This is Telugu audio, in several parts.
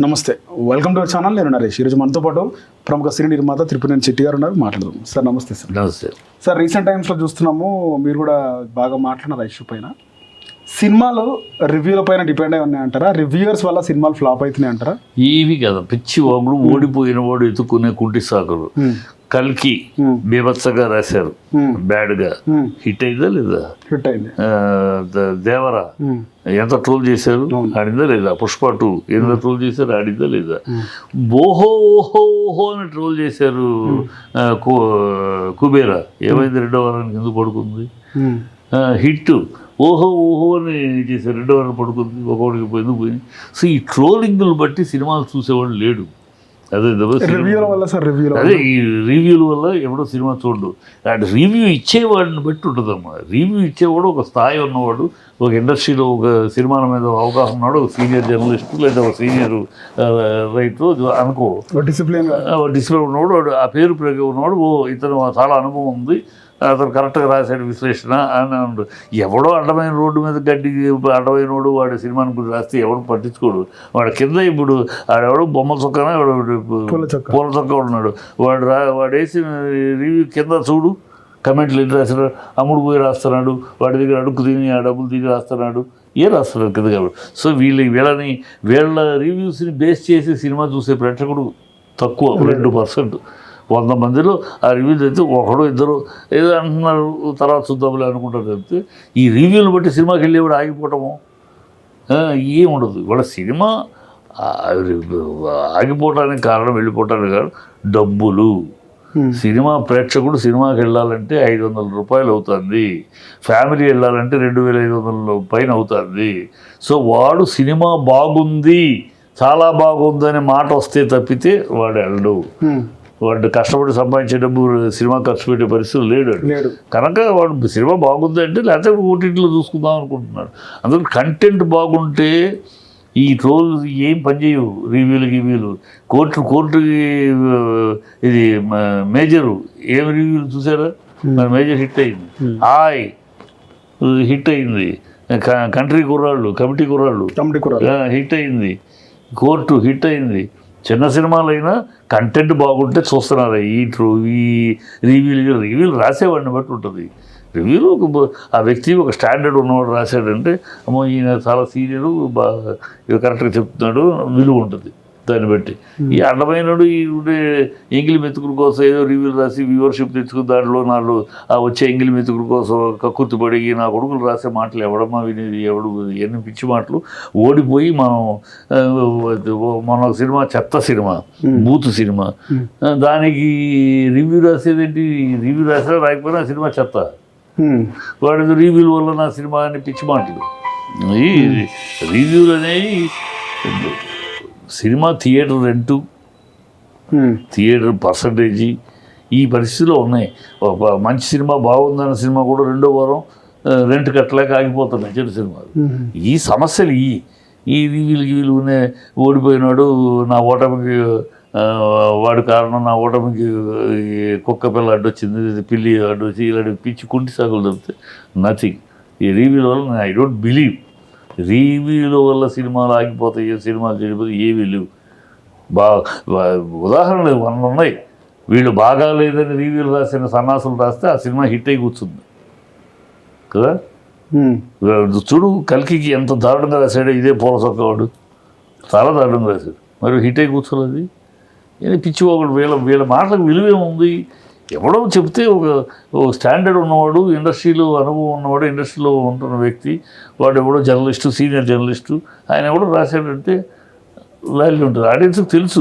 నమస్తే. వెల్కమ్ టు అవర్ ఛానల్ నేను నరేష్. ఈరోజు మనతో పాటు ప్రముఖ సినీ నిర్మాత తిరుపతి చెట్టి గారు ఉన్నారు. మాట్లాడదాం. సార్ నమస్తే సార్. నమస్తే. సార్ రీసెంట్ టైమ్స్లో చూస్తున్నాము మీరు కూడా బాగా మాట్లాడినారు ఇష్యూ పైన. సినిమాలు రివ్యూల పైన డిపెండ్ అయి ఉన్నాయి అంటారా రివ్యూయర్స్ వల్ల సినిమాలు ఫ్లాప్ అవుతున్నాయి అంటారా ఇవి కదా పిచ్చి వాగుడు ఓడిపోయిన వాడు ఎత్తుకునే కుంటి సాకులు కల్కి. బీభత్సగా రాశారు. బ్యాడ్గా. హిట్ అయిందా లేదా? హిట్ అయింది. దేవరా. ఎంత ట్రోల్ చేశారు. ఆడిందా లేదా? పుష్ప టూ ఎంత ట్రోల్ చేశారు? ఆడిందా లేదా? ఓహో ఓహో ఓహో అని ట్రోల్ చేశారు కుబేరా. ఏమైంది రెండో వారానికి ఎందుకు పడుకుంది? హిట్. ఓహో ఓహో అని చేశారు. రెండో వారం పడుకుంది ఒకటికి పోయింది పోయింది? సో ఈ ట్రోలింగ్లు బట్టి సినిమాలు చూసేవాడు లేడు. అదే రివ్యూల వల్ల సార్ రివ్యూల అదే ఈ రివ్యూల వల్ల ఎవడో సినిమా చూడు అండ్ రివ్యూ ఇచ్చేవాడిని బట్టి ఉంటుందమ్మా. రివ్యూ ఇచ్చేవాడు ఒక స్థాయి ఉన్నవాడు ఒక ఇండస్ట్రీలో ఒక సినిమాల మీద అవగాహన ఉన్నాడు ఒక సీనియర్ జర్నలిస్ట్ లేదా ఒక సీనియర్ రైటర్ అనుకో. డిసిప్లిన్ డిసిప్లిన్ ఉన్నవాడు వాడు ఆ పేరు ప్రయోగం ఉన్నవాడు ఓ ఇతను చాలా అనుభవం ఉంది అతను కరెక్ట్గా రాశాడు విశ్లేషణ అని అన్నాడు. ఎవడో అడ్డమైన రోడ్డు మీద గడ్డి అడ్డమైన వాడు వాడి సినిమాని గురించి రాస్తే ఎవడు పట్టించుకోడు. వాడు కింద ఇప్పుడు ఆడెవడో బొమ్మ చొక్కన పూల చొక్కా. పూల చొక్క ఉన్నాడు. వాడు రా వాడు వేసిన రివ్యూ కింద చూడు. కమెంట్లు ఎన్ని రాశాడు? అమ్ముడు పోయి రాస్తున్నాడు. వాడి దగ్గర అడుక్కు తిని ఆ డబ్బులు తిని రాస్తున్నాడు. ఏ రాస్తున్నాడు కింద కాబట్టి? సో వీళ్ళ వీళ్ళని వీళ్ళ రివ్యూస్ని బేస్ చేసి సినిమా చూసే ప్రేక్షకుడు తక్కువ రెండు పర్సెంట్ వంద మందిలో ఆ రివ్యూలు అయితే ఒకడు ఇద్దరు ఏదో అంటున్నారు తర్వాత చూద్దాంలే అనుకుంటారు చెప్తే ఈ రివ్యూలు బట్టి సినిమాకి వెళ్ళేవాడు ఆగిపోవటము? ఆ, ఏం ఉండదు. ఇవాళ సినిమా ఆగిపోవడానికి కారణం వెళ్ళిపోవటానికి కారణం డబ్బులు. సినిమా ప్రేక్షకుడు సినిమాకి వెళ్ళాలంటే ఐదు వందల రూపాయలు అవుతుంది. ఫ్యామిలీ వెళ్ళాలంటే రెండు వేల ఐదు వందల పైన అవుతుంది. సో వాడు సినిమా బాగుంది చాలా బాగుంది అనే మాట వస్తే తప్పితే వాడు వెళ్ళడు. వాడు కష్టపడి సంపాదించే డబ్బు సినిమా ఖర్చు పెట్టే పరిస్థితులు లేడు. లేడు. కనుక వాడు సినిమా బాగుంది అంటే లేకపోతే ఓటీటీలో చూసుకుందాం అనుకుంటున్నాడు. అందులో కంటెంట్ బాగుంటే ఈ ట్రోల్ ఏం పనిచేయవు రివ్యూలు గివ్యూలు. కోర్టు కోర్టుకి ఆ, ఇది మేజరు ఏం రివ్యూలు చూసారా? మరి మేజర్ హిట్ అయింది. హాయ్. హిట్ అయింది. కంట్రీ కుర్రాళ్ళు కమిటీ కుర్రాళ్ళు. హిట్ అయింది. కోర్టు హిట్ అయింది. చిన్న సినిమాలైనా కంటెంట్ బాగుంటే చూస్తున్నారు. ఈ ట్రూ ఈ రివ్యూలు రివ్యూలు రాసేవాడిని బట్టి ఉంటుంది. రివ్యూలు ఒక ఆ వ్యక్తి ఒక స్టాండర్డ్ ఉన్నవాడు రాశాడంటే అమ్మో ఈయన చాలా సీనియర్ బాగా కరెక్ట్గా చెప్తున్నాడు విలువ ఉంటుంది. దాన్ని బట్టి. ఈ అడ్డమైనడు ఈ ఉండే ఎంగిలి మెతుకుల కోసం ఏదో రివ్యూలు రాసి వ్యూవర్షిప్ తెచ్చుకుని దాంట్లో నాలుగు ఆ వచ్చే ఎంగిలి మెతుకుల కోసం కక్కుర్తి పడి ఈ నా కొడుకులు రాసే మాటలు ఎవడమ్మా వినేది ఎవడు ఎన్ని పిచ్చి మాటలు. ఓడిపోయి మనం మన ఒక సినిమా చెత్త సినిమా బూత్ సినిమా. ఆ, దానికి రివ్యూ రాసేదేంటి? రివ్యూ రాసినా రాకపోయినా సినిమా చెత్త. వాడి రివ్యూల వల్ల నా సినిమా అని పిచ్చి మాటలు. ఈ రివ్యూలు అనేవి cinema theatre rent theatre percentage ఈ పరిస్థితిలో ఉన్నాయి. ఒక మంచి సినిమా బాగుందన్న సినిమా కూడా రెండో వారం రెంట్ కట్టలేక ఆగిపోతున్నాయి చెడు సినిమాలు. ఈ సమస్యలు ఈ. ఈ గివ్యూలు ఉన్నాయి ఓడిపోయినాడు నా ఓటమికి వాడు కారణం నా ఓటమికి కుక్క పిల్ల అడ్డొచ్చింది పిల్లి అడ్డొచ్చి ఇలాంటి పిచ్చి కుంటి సాగులు తప్పితే నథింగ్ ఈ రివ్యూల వల్ల ఐ డోంట్ బిలీవ్ రివ్యూల వల్ల సినిమాలు ఆగిపోతాయి సినిమాలు చెడిపోతాయి ఏమీ లేవు. బా ఉదాహరణలు వంద ఉన్నాయి? వీళ్ళు బాగా లేదని రివ్యూలు రాసిన సన్నాసులు రాస్తే ఆ సినిమా హిట్ అయి కూర్చుంది. కదా? చూడు కల్కికి ఎంత దారుణంగా రాశాడో ఇదే పూల చొక్కవాడు చాలా దారుణంగా రాశాడు. మరి హిట్ అయి కూర్చోలేదు ఇది పిచ్చి ఒకడు వీళ్ళ వీళ్ళ మాటలకు విలువేముంది? ఎవడో చెప్తే ఒక స్టాండర్డ్ ఉన్నవాడు ఇండస్ట్రీలో అనుభవం ఉన్నవాడు ఇండస్ట్రీలో ఉంటున్న వ్యక్తి వాడు ఎవడో జర్నలిస్టు సీనియర్ జర్నలిస్టు ఆయన ఎవడో రాశాడంటే వాల్యూ ఉంటుంది ఆడియన్స్కి తెలుసు.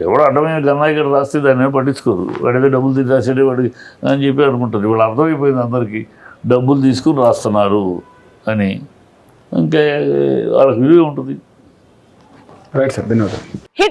ఎవడో అడ్డమైన గన్నాయి గారు రాస్తే దాన్ని పట్టించుకోరు. వాడేదో డబ్బులు తీసి రాసాడే వాడి అని చెప్పి అనుకుంటారు. ఇవాళ అర్థమైపోయింది అందరికీ. డబ్బులు తీసుకుని రాస్తున్నారు అని. ఇంకా వాళ్ళకి విలువ ఉంటుంది. రైట్ సార్ ధన్యవాదాలు.